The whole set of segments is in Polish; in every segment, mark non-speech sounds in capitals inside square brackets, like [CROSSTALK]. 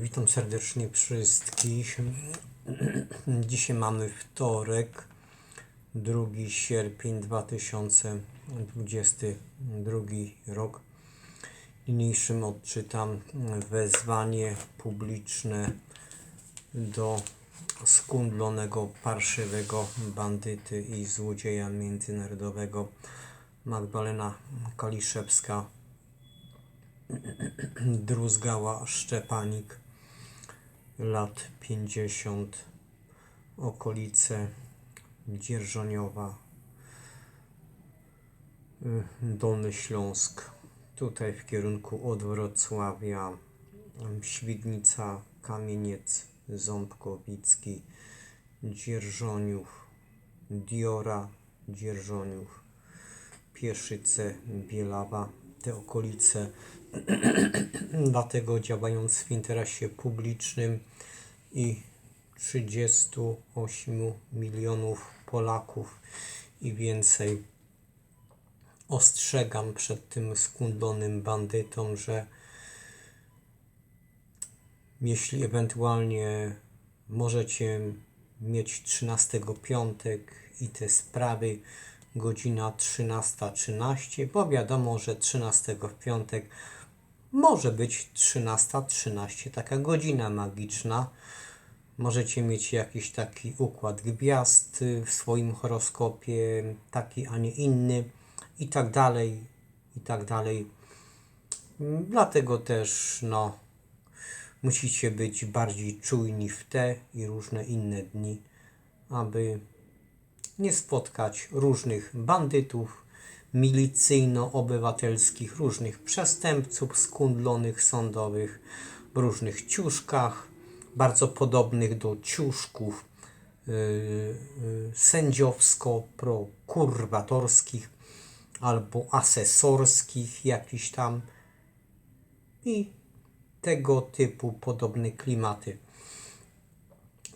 Witam serdecznie wszystkich. [CLEARS THROAT] Dzisiaj mamy wtorek, 2 sierpień 2022 rok. Niniejszym odczytam wezwanie publiczne do skundlonego, parszywego bandyty i złodzieja międzynarodowego Magdalena Kaliszewska Druzgała Szczepanik, lat 50, okolice Dzierżoniowa, Dolny Śląsk, tutaj w kierunku od Wrocławia, Świdnica, Kamieniec, Ząbkowicki, Dzierżoniów, Diora, Dzierżoniów, Pieszyce, Bielawa, te okolice [CLEARS THROAT] dlatego działając w interesie publicznym i 38 milionów Polaków i więcej ostrzegam przed tym skundlonym bandytą, że jeśli ewentualnie możecie mieć 13 piątek i te sprawy godzina 13.13, 13, bo wiadomo, że 13 w piątek może być 13.13, 13, taka godzina magiczna. Możecie mieć jakiś taki układ gwiazd w swoim horoskopie, taki, a nie inny, i tak dalej, i tak dalej. Dlatego też, no, musicie być bardziej czujni w te i różne inne dni, aby nie spotkać różnych bandytów, milicyjno-obywatelskich, różnych przestępców skundlonych sądowych w różnych ciuszkach, bardzo podobnych do ciuszków yy, yy, sędziowsko-prokurwatorskich albo asesorskich jakiś tam i tego typu podobne klimaty.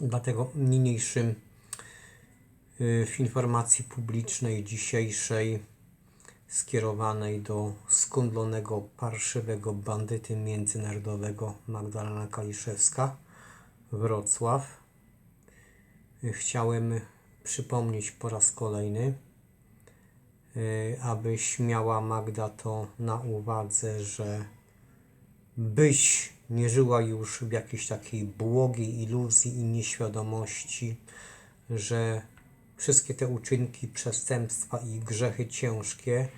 Dlatego niniejszym yy, w informacji publicznej dzisiejszej skierowanej do skundlonego, parszywego bandyty międzynarodowego Magdalena Kaliszewska, Wrocław. Chciałem przypomnieć po raz kolejny, y, aby śmiała Magda to na uwadze, że byś nie żyła już w jakiejś takiej błogiej iluzji i nieświadomości, że wszystkie te uczynki przestępstwa i grzechy ciężkie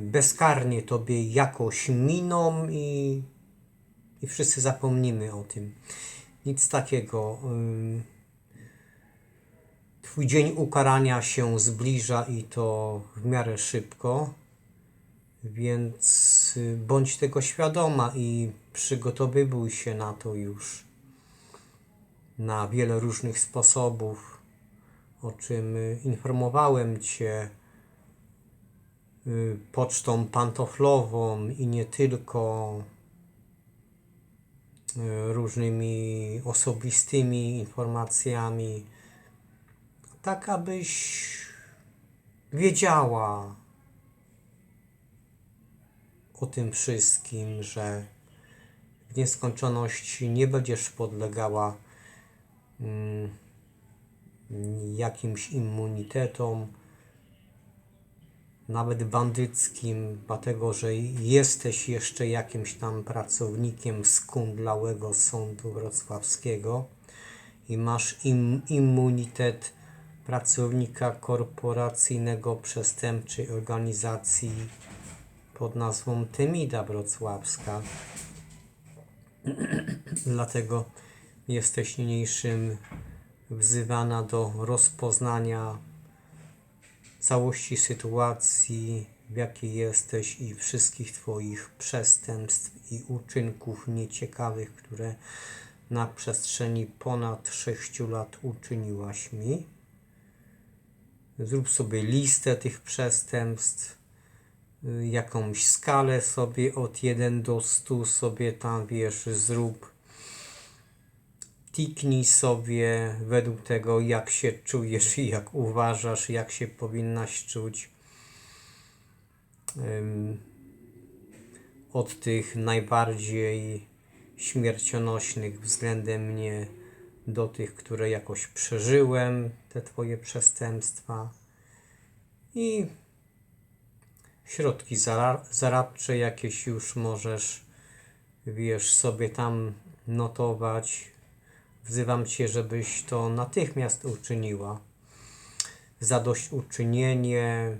bezkarnie Tobie jakoś miną i, i wszyscy zapomnimy o tym. Nic takiego. y, Twój dzień ukarania się zbliża i to w miarę szybko, więc y, bądź tego świadoma i przygotowywuj się na to już na wiele różnych sposobów o czym y, informowałem Cię y, pocztą pantoflową i nie tylko y, różnymi osobistymi informacjami, tak abyś wiedziała o tym wszystkim, że w nieskończoność nie będziesz podlegała. Mm, jakimś immunitetom, nawet bandyckim, dlatego że jesteś jeszcze jakimś tam pracownikiem skundlałego sądu wrocławskiego i masz im, immunitet pracownika korporacyjnego przestępczej organizacji pod nazwą Temida Wrocławska. [CLEARS THROAT] Dlatego jesteś niniejszym wzywana do rozpoznania całości sytuacji, w jakiej jesteś i wszystkich Twoich przestępstw i uczynków nieciekawych, które na przestrzeni ponad 6 lat uczyniłaś mi. Zrób sobie listę tych przestępstw, jakąś skalę sobie od 1 do 100 sobie tam wiesz, zrób tiknij sobie według tego, jak się czujesz i jak uważasz, jak się powinnaś czuć. Od tych najbardziej śmiercionośnych względem mnie do tych, które jakoś przeżyłem, te Twoje przestępstwa i środki zara- zaradcze jakieś już możesz, wiesz, sobie tam notować. Wzywam Cię, żebyś to natychmiast uczyniła. Zadośćuczynienie,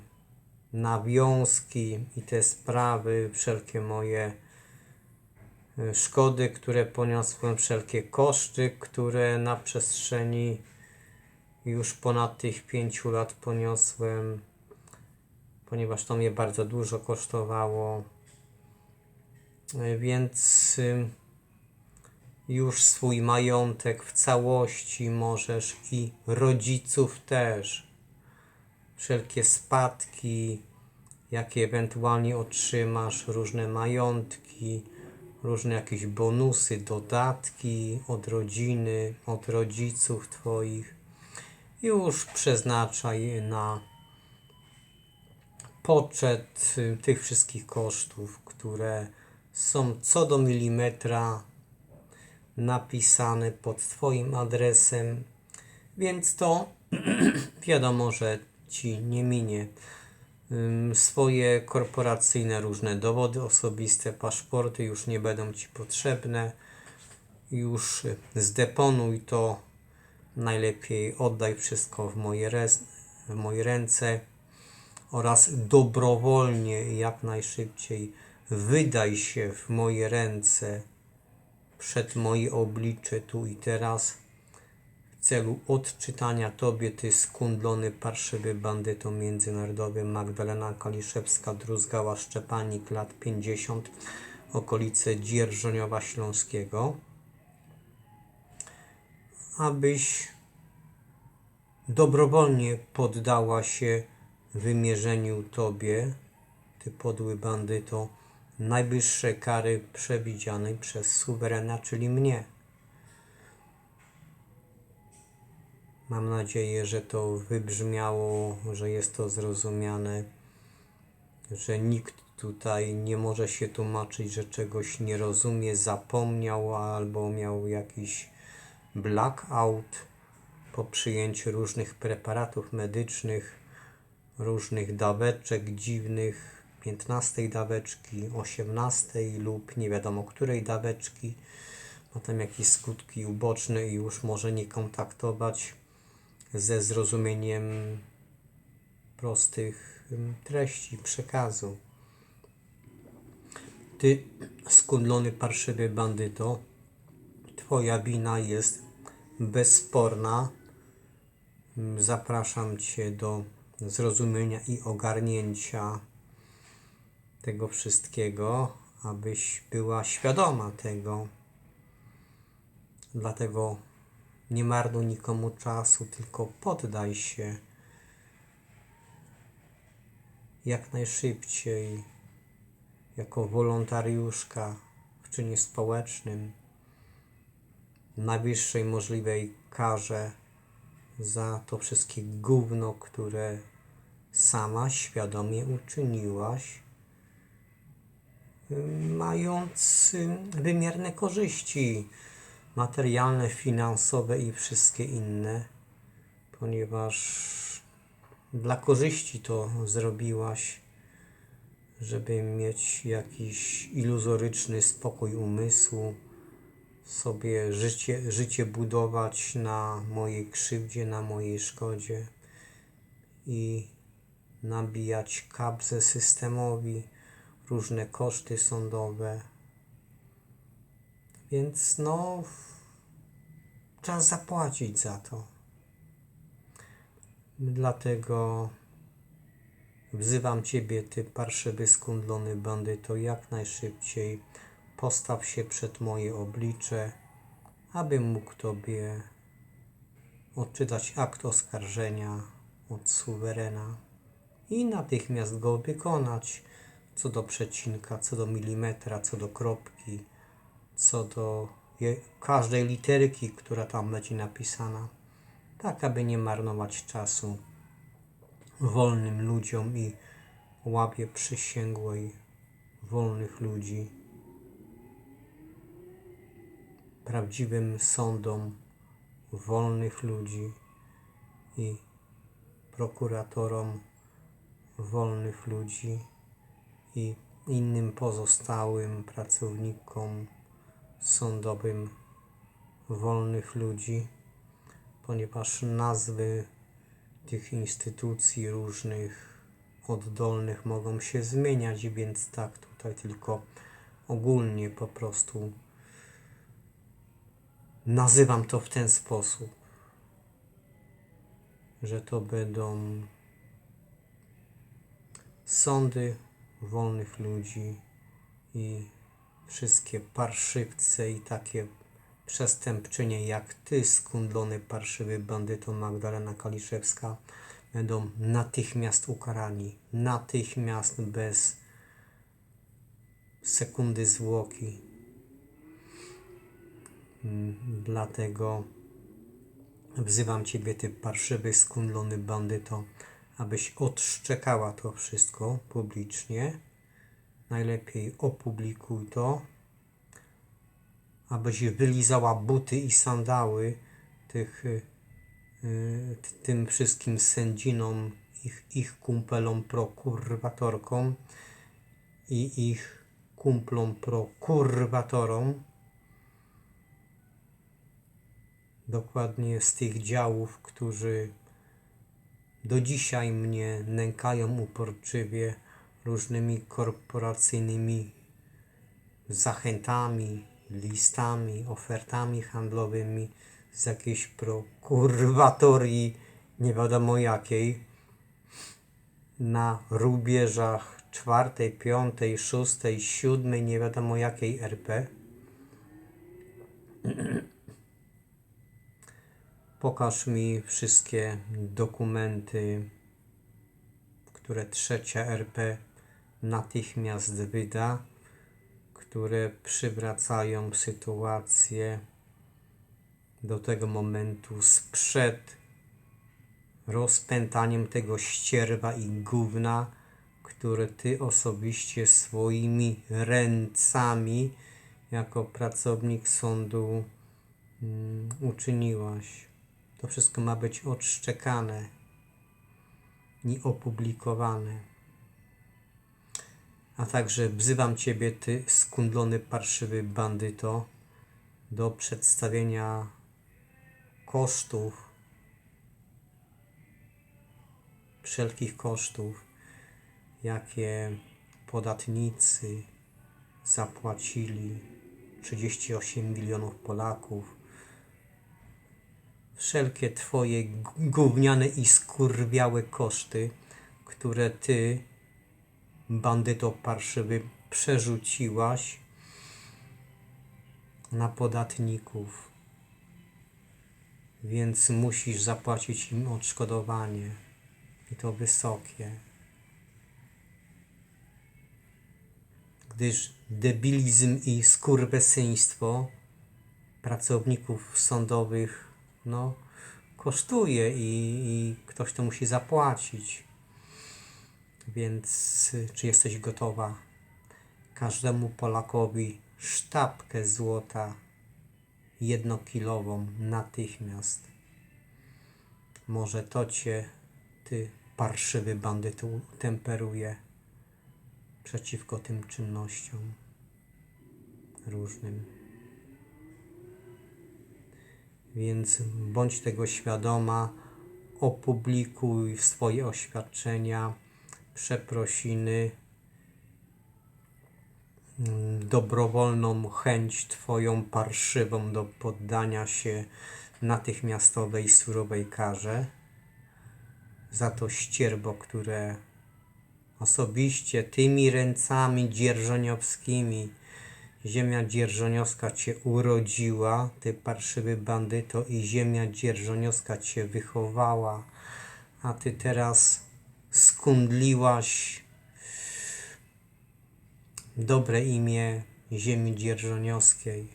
nawiązki i te sprawy, wszelkie moje y, szkody, które poniosłem, wszelkie koszty, które na przestrzeni już ponad tych pięciu lat poniosłem, ponieważ to mnie bardzo dużo kosztowało. Y, Więc już swój majątek w całości możesz i rodziców też. Wszelkie spadki, jakie ewentualnie otrzymasz, różne majątki, różne jakieś bonusy, dodatki od rodziny, od rodziców Twoich. Już przeznaczaj na poczet y, tych wszystkich kosztów, które są co do milimetra napisane pod Twoim adresem, więc to [CLEARS THROAT] wiadomo, że Ci nie minie. Swoje korporacyjne różne dowody osobiste, paszporty już nie będą Ci potrzebne. Już zdeponuj to. Najlepiej oddaj wszystko w moje, w moje ręce oraz dobrowolnie jak najszybciej wydaj się w moje ręce przed moje oblicze tu i teraz. W celu odczytania Tobie, Ty skundlony, parszywy bandyto międzynarodowy Magdalena Kaliszewska, Druzgała, Szczepanik, lat 50, okolice Dzierżoniowa Śląskiego, abyś dobrowolnie poddała się wymierzeniu Tobie, Ty podły bandyto, najwyższe kary przewidzianej przez suwerena, czyli mnie. Mam nadzieję, że to wybrzmiało, że jest to zrozumiane, że nikt tutaj nie może się tłumaczyć, że czegoś nie rozumie, zapomniał albo miał jakiś blackout po przyjęciu różnych preparatów medycznych, różnych daweczek dziwnych, 15 daweczki, 18 lub nie wiadomo której daweczki, ma tam jakieś skutki uboczne i już może nie kontaktować ze zrozumieniem prostych treści przekazu. Ty, skundlony parszywy bandyto, Twoja wina jest bezsporna. Zapraszam Cię do zrozumienia i ogarnięcia tego wszystkiego, abyś była świadoma tego. Dlatego nie marnuj nikomu czasu, tylko poddaj się jak najszybciej jako wolontariuszka w czynie społecznym najwyższej możliwej karze za to wszystkie gówno, które sama świadomie uczyniłaś, mając ym, wymierne korzyści materialne, finansowe i wszystkie inne, ponieważ dla korzyści to zrobiłaś, żeby mieć jakiś iluzoryczny spokój umysłu, sobie życie, życie budować na mojej krzywdzie, na mojej szkodzie i nabijać kabzę systemowi, różne koszty sądowe. Więc no, czas zapłacić za to. Dlatego wzywam Ciebie, Ty parszywy, skundlony bandyto, jak najszybciej postaw się przed moje oblicze, aby mógł Tobie odczytać akt oskarżenia od suwerena i natychmiast go wykonać co do przecinka, co do milimetra, co do kropki, co do każdej literki, która tam będzie napisana, tak aby nie marnować czasu wolnym ludziom i łapie przysięgłej wolnych ludzi. prawdziwym sądom wolnych ludzi i prokuratorom wolnych ludzi i innym pozostałym pracownikom sądowym wolnych ludzi, ponieważ nazwy tych instytucji różnych oddolnych mogą się zmieniać, więc tak tutaj tylko ogólnie po prostu nazywam to w ten sposób, że to będą sądy wolnych ludzi i wszystkie parszywce i takie przestępczynie jak ty, skundlony parszywy bandyto Magdalena Kaliszewska, będą natychmiast ukarani. Natychmiast, bez sekundy zwłoki. Mm, Dlatego wzywam Ciebie, Ty parszywy, skundlony bandyto, abyś odszczekała to wszystko publicznie. Najlepiej opublikuj to, abyś wylizała buty i sandały tych, y, tym wszystkim sędzinom, ich, ich kumpelom prokurwatorkom i ich kumplom prokurwatorom, dokładnie z tych działów, którzy do dzisiaj mnie nękają uporczywie różnymi korporacyjnymi zachętami, listami, ofertami handlowymi z jakiejś prokurwatorii nie wiadomo jakiej na rubieżach czwartej, piątej, szóstej, siódmej, nie wiadomo jakiej RP. [CLEARS THROAT] Pokaż mi wszystkie dokumenty, które trzecia RP natychmiast wyda, które przywracają sytuację do tego momentu sprzed rozpętaniem tego ścierwa i gówna, które ty osobiście swoimi ręcami jako pracownik sądu mm, uczyniłaś. To wszystko ma być odszczekane i opublikowane. A także wzywam Ciebie, Ty skundlony, parszywy bandyto, do przedstawienia kosztów, wszelkich kosztów, jakie podatnicy zapłacili 38 milionów Polaków. Wszelkie Twoje gówniane i skurwiałe koszty, które Ty bandyto parszywy przerzuciłaś na podatników. Więc musisz zapłacić im odszkodowanie. I to wysokie. Gdyż debilizm i skurwysyństwo pracowników sądowych no, kosztuje i, i ktoś to musi zapłacić. Więc y, czy jesteś gotowa każdemu Polakowi sztabkę złota jednokilową natychmiast? Może to cię, ty parszywy bandytu, temperuje przeciwko tym czynnościom różnym. Więc bądź tego świadoma, opublikuj swoje oświadczenia, przeprosiny, mm, dobrowolną chęć Twoją parszywą do poddania się natychmiastowej, surowej karze. Za to ścierbo, które osobiście tymi ręcami dzierżoniowskimi ziemia dzierżoniowska Cię urodziła, Ty parszywy bandyto i ziemia dzierżoniowska Cię wychowała, a Ty teraz skundliłaś dobre imię ziemi dzierżoniowskiej,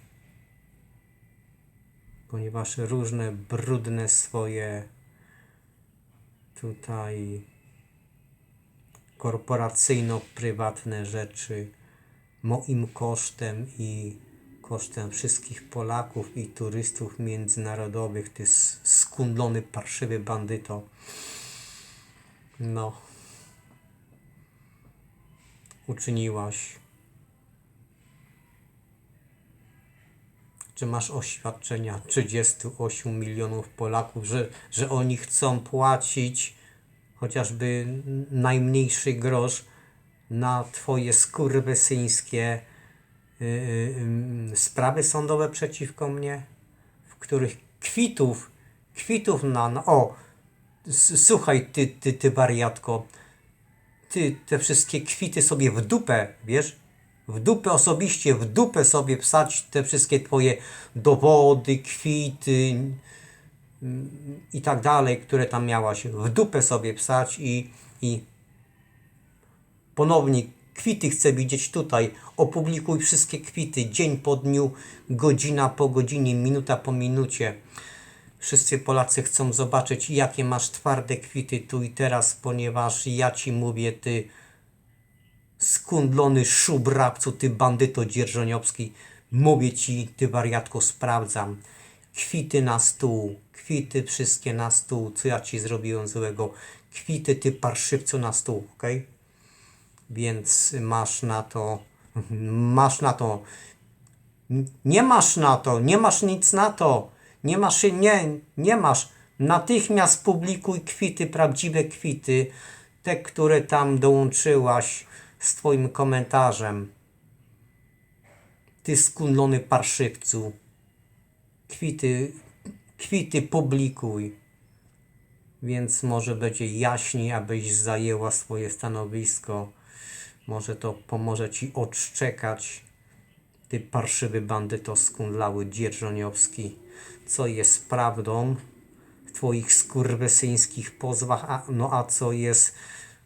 ponieważ różne brudne swoje tutaj korporacyjno-prywatne rzeczy moim kosztem i kosztem wszystkich Polaków i turystów międzynarodowych, ty skundlony, parszywy bandyto. No. Uczyniłaś. Czy masz oświadczenia 38 milionów Polaków, że, że oni chcą płacić chociażby najmniejszy grosz na twoje skurwysyńskie yy, yy, sprawy sądowe przeciwko mnie, w których kwitów, kwitów na, na o, słuchaj ty, ty, ty wariatko, ty te wszystkie kwity sobie w dupę, wiesz? W dupę osobiście, w dupę sobie wsać te wszystkie twoje dowody, kwity i tak dalej, które tam miałaś. W dupę sobie wsać i, i ponownie kwity chcę widzieć tutaj. Opublikuj wszystkie kwity, dzień po dniu, godzina po godzinie, minuta po minucie. Wszyscy Polacy chcą zobaczyć, jakie masz twarde kwity tu i teraz, ponieważ ja ci mówię, ty skundlony szubrabcu, ty bandyto dzierżoniowski, mówię ci, ty wariatko, sprawdzam. Kwity na stół, kwity wszystkie na stół, co ja ci zrobiłem złego. Kwity, ty parszywcu na stół, okej? Więc masz na to, masz na to, nie masz na to, nie masz nic na to, nie masz, nie, nie masz. Natychmiast publikuj kwity, prawdziwe kwity, te, które tam dołączyłaś z twoim komentarzem. Ty skundlony parszywcu. Kwity, kwity publikuj. Więc może będzie jaśniej, abyś zajęła swoje stanowisko. Może to pomoże ci odszczekać ty parszywy bandyto skundlały dzierżoniowski, co jest prawdą w twoich skurwysyńskich pozwach, a, no a co jest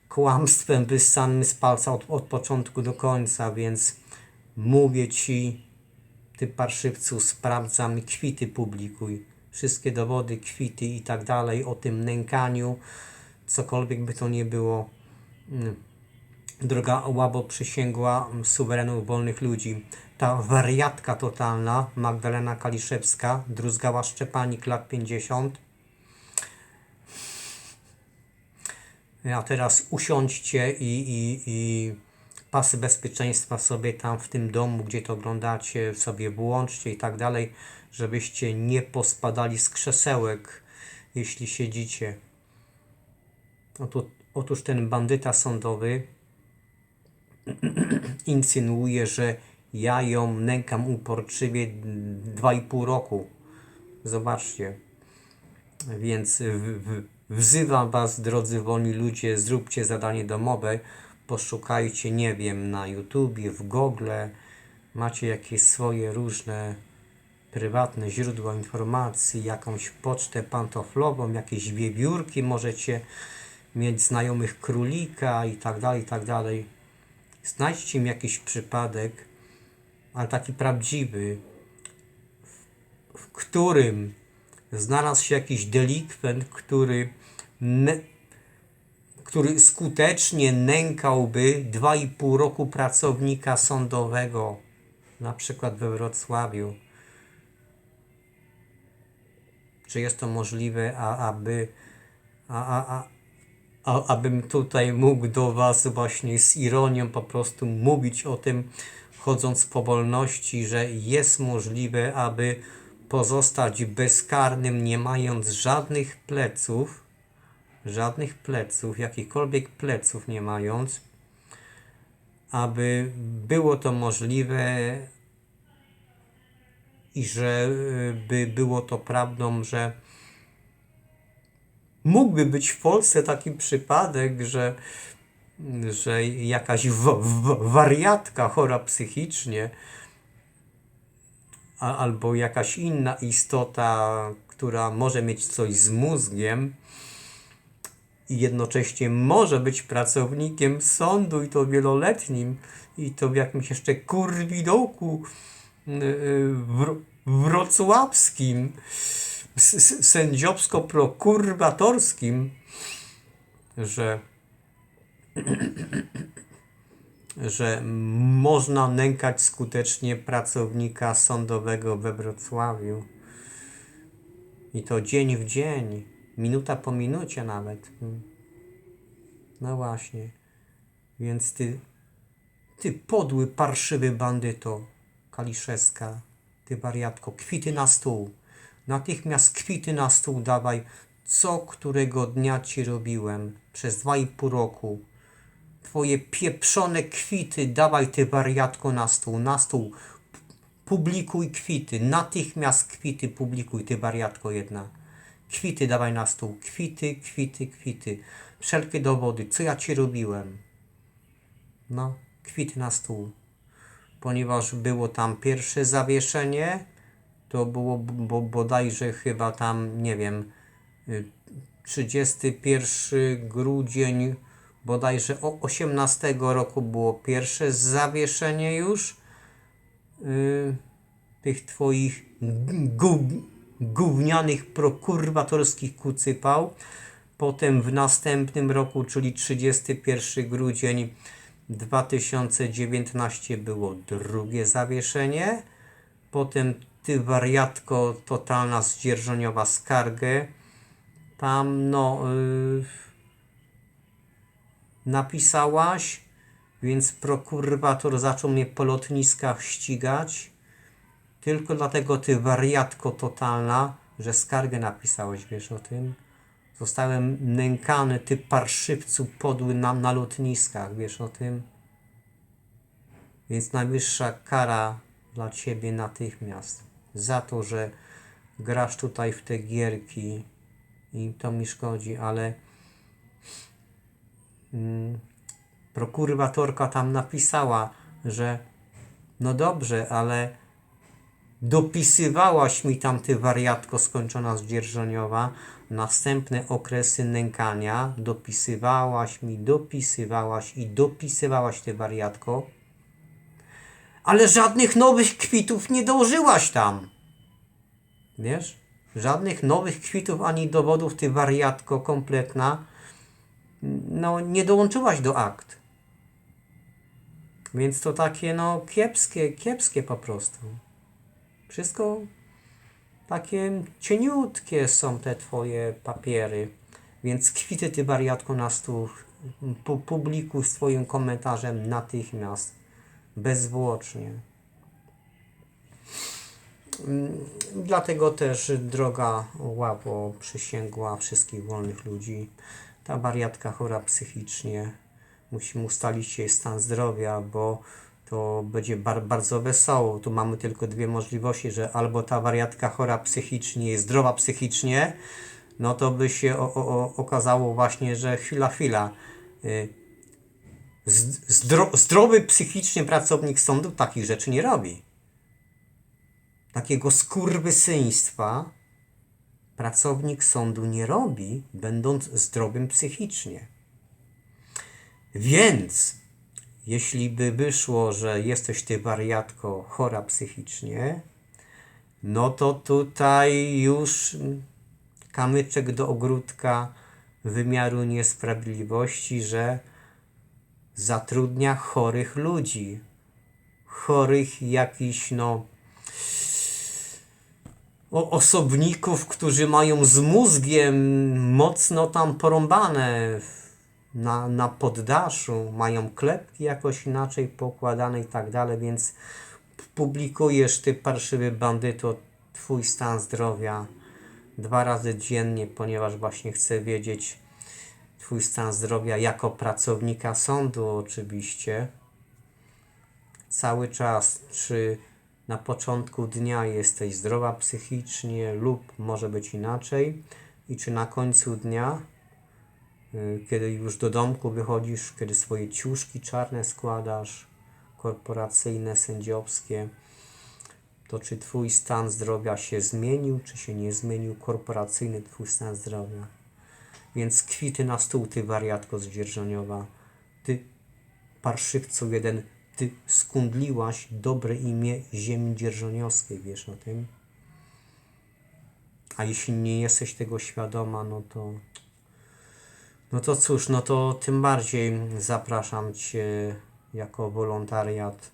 kłamstwem wyssanym z palca od, od początku do końca, więc mówię ci, ty parszywcu, sprawdzam, kwity publikuj, wszystkie dowody, kwity i tak dalej o tym nękaniu, cokolwiek by to nie było. Mm droga łabo przysięgła suwerenów wolnych ludzi. Ta wariatka totalna, Magdalena Kaliszewska, druzgała Szczepanik lat 50. A teraz usiądźcie i, i, i pasy bezpieczeństwa sobie tam w tym domu, gdzie to oglądacie, sobie włączcie i tak dalej, żebyście nie pospadali z krzesełek, jeśli siedzicie. Otóż ten bandyta sądowy [CLEARS THROAT] insynuuje, że ja ją nękam uporczywie dwa i pół roku. Zobaczcie. Więc wzywam Was, drodzy wolni ludzie, zróbcie zadanie domowe, poszukajcie, nie wiem, na YouTubie, w Google, macie jakieś swoje różne prywatne źródła informacji, jakąś pocztę pantoflową, jakieś wiewiórki, możecie mieć znajomych królika i tak dalej, i tak dalej. Znajdźcie mi jakiś przypadek, ale taki prawdziwy, w którym znalazł się jakiś delikwent, który, który skutecznie nękałby 2,5 roku pracownika sądowego, na przykład we Wrocławiu. Czy jest to możliwe, a, aby, a, a, a, a, abym tutaj mógł do Was właśnie z ironią po prostu mówić o tym, chodząc po wolności, że jest możliwe, aby pozostać bezkarnym, nie mając żadnych pleców, żadnych pleców, jakichkolwiek pleców nie mając, aby było to możliwe i że y, by było to prawdą, że mógłby być w Polsce taki przypadek, że, że jakaś w, w, wariatka chora psychicznie a, albo jakaś inna istota, która może mieć coś z mózgiem i jednocześnie może być pracownikiem sądu i to wieloletnim i to w jakimś jeszcze kurwidołku yy, wro, wrocławskim s- s- sędziowsko-prokuratorskim, że [CLEARS THROAT] że można nękać skutecznie pracownika sądowego we Wrocławiu. I to dzień w dzień, minuta po minucie nawet. No właśnie. Więc ty, ty podły, parszywy bandyto, Kaliszewska, ty wariatko, kwity na stół. Natychmiast kwity na stół dawaj, co którego dnia ci robiłem przez dwa i pół roku. Twoje pieprzone kwity dawaj ty wariatko na stół, na stół. Publikuj kwity, natychmiast kwity publikuj ty wariatko jedna. Kwity dawaj na stół, kwity, kwity, kwity. Wszelkie dowody, co ja ci robiłem. No, kwity na stół. Ponieważ było tam pierwsze zawieszenie, to było bo, bodajże chyba tam, nie wiem, y, 31 grudzień bodajże o 18 roku było pierwsze zawieszenie już y, tych twoich gó- gównianych prokuratorskich kucypał. Potem w następnym roku, czyli 31 grudzień 2019 było drugie zawieszenie. Potem ty wariatko totalna zdzierżoniowa skargę. Tam no y, napisałaś, więc prokurator zaczął mnie po lotniskach ścigać. Tylko dlatego ty wariatko totalna, że skargę napisałeś, wiesz o tym? Zostałem nękany, ty parszywcu podły na lotniskach, wiesz o tym? Więc najwyższa kara dla ciebie natychmiast. Za to, że grasz tutaj w te gierki i to mi szkodzi, ale mm, prokuratorka tam napisała, że no dobrze, ale dopisywałaś mi tam ty wariatko skończona zdzierżoniowa, następne okresy nękania, dopisywałaś mi, dopisywałaś i dopisywałaś ty wariatko, ale żadnych nowych kwitów nie dołożyłaś tam. Wiesz? Żadnych nowych kwitów ani dowodów, ty wariatko kompletna, no nie dołączyłaś do akt. Więc to takie no kiepskie, kiepskie po prostu. Wszystko takie cieniutkie są te twoje papiery. Więc kwity ty wariatko na stół. Pu- Publikuj swoim komentarzem natychmiast. Bezzwłocznie. Mm, Dlatego też droga ławo przysięgła wszystkich wolnych ludzi. Ta wariatka chora psychicznie. Musimy ustalić jej stan zdrowia, bo to będzie bar- bardzo wesoło. Tu mamy tylko dwie możliwości, że albo ta wariatka chora psychicznie jest zdrowa psychicznie, no to by się o, o, okazało właśnie, że chwila, chwila. Y, zdro, zdrowy psychicznie pracownik sądu takich rzeczy nie robi. Takiego skurwysyństwa pracownik sądu nie robi, będąc zdrowym psychicznie. Więc, jeśli by wyszło, że jesteś ty wariatko chora psychicznie, no to tutaj już kamyczek do ogródka wymiaru niesprawiedliwości, że zatrudnia chorych ludzi. Chorych jakiś, no, osobników, którzy mają z mózgiem mocno tam porąbane na, na poddaszu, mają klepki jakoś inaczej pokładane i tak dalej, więc publikujesz ty parszywy bandyto twój stan zdrowia dwa razy dziennie, ponieważ właśnie chcę wiedzieć twój stan zdrowia jako pracownika sądu oczywiście. Cały czas, czy na początku dnia jesteś zdrowa psychicznie lub może być inaczej? I czy na końcu dnia, y, kiedy już do domku wychodzisz, kiedy swoje ciuszki czarne składasz, korporacyjne, sędziowskie, to czy twój stan zdrowia się zmienił, czy się nie zmienił, korporacyjny twój stan zdrowia. Więc kwity na stół, ty wariatko zdzierżoniowa, ty parszywcu jeden, ty skundliłaś dobre imię ziemi dzierżoniowskiej, wiesz o tym? A jeśli nie jesteś tego świadoma, no to no to cóż, no to tym bardziej zapraszam Cię jako wolontariat.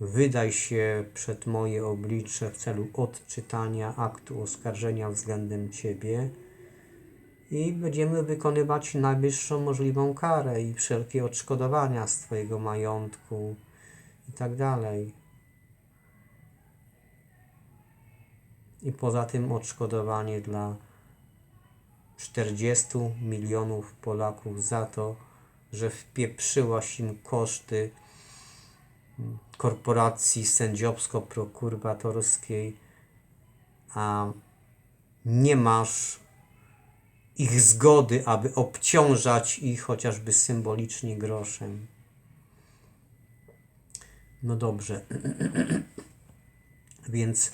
Wydaj się przed moje oblicze w celu odczytania aktu oskarżenia względem Ciebie i będziemy wykonywać najwyższą możliwą karę i wszelkie odszkodowania z Twojego majątku i tak dalej. I poza tym odszkodowanie dla 40 milionów Polaków za to, że wpieprzyłaś im koszty korporacji sędziowsko-prokuratorskiej, a nie masz ich zgody, aby obciążać ich chociażby symbolicznie groszem. No dobrze. [CLEARS THROAT] Więc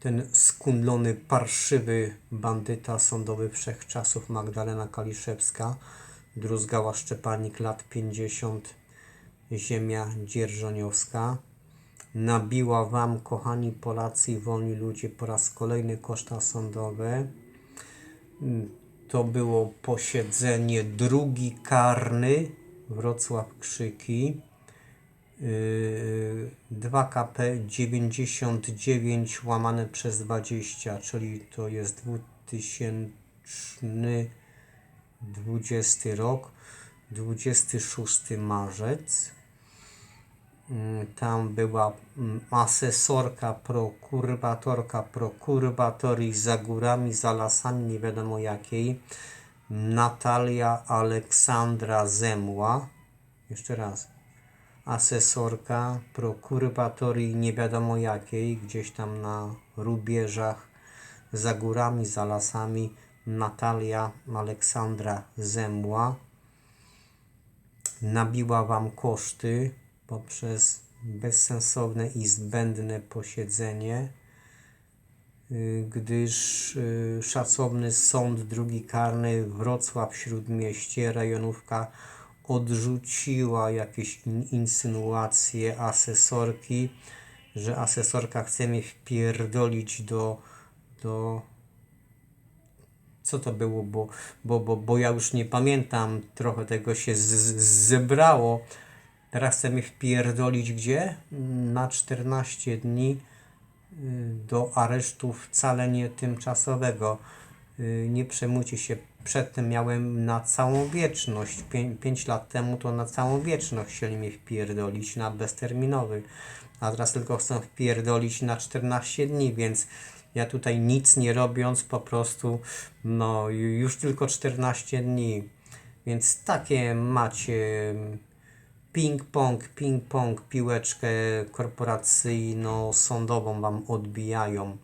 ten skundlony, parszywy bandyta sądowy wszechczasów Magdalena Kaliszewska, druzgała Szczepanik, lat 50, ziemia dzierżoniowska, nabiła Wam, kochani Polacy i wolni ludzie, po raz kolejny koszta sądowe. To było posiedzenie drugi karny, Wrocław Krzyki. Yy, 2KP 99 łamane przez 20, czyli to jest 2020 rok, 26 marzec. Mm, Tam była mm, asesorka, prokuratorka, prokuratorii za górami, za lasami, nie wiadomo jakiej. Natalia Aleksandra Zemła. Jeszcze raz asesorka prokuratorii nie wiadomo jakiej, gdzieś tam na rubieżach, za górami, za lasami, Natalia Aleksandra Zemła nabiła Wam koszty poprzez bezsensowne i zbędne posiedzenie, y, gdyż y, szacowny sąd drugi karny Wrocław Śródmieście, rejonówka odrzuciła jakieś in, insynuacje asesorki, że asesorka chce mnie wpierdolić do, do co to było, bo, bo, bo, bo ja już nie pamiętam, trochę tego się z, z, zebrało. Teraz chce mnie wpierdolić gdzie? Na 14 dni y, do aresztu wcale nie tymczasowego. Y, Nie przejmujcie się, przedtem miałem na całą wieczność. 5 lat temu to na całą wieczność chcieli mnie wpierdolić na bezterminowy. A teraz tylko chcą wpierdolić na 14 dni, więc ja tutaj nic nie robiąc, po prostu no już tylko 14 dni. Więc takie macie ping-pong, ping-pong, piłeczkę korporacyjno-sądową wam odbijają,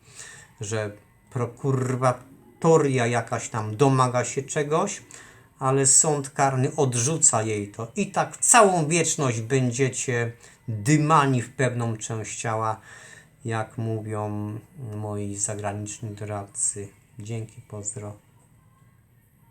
że prokuratoria jakaś tam domaga się czegoś, ale sąd karny odrzuca jej to. I tak całą wieczność będziecie dymani w pewną część ciała, jak mówią moi zagraniczni doradcy. Dzięki, pozdro.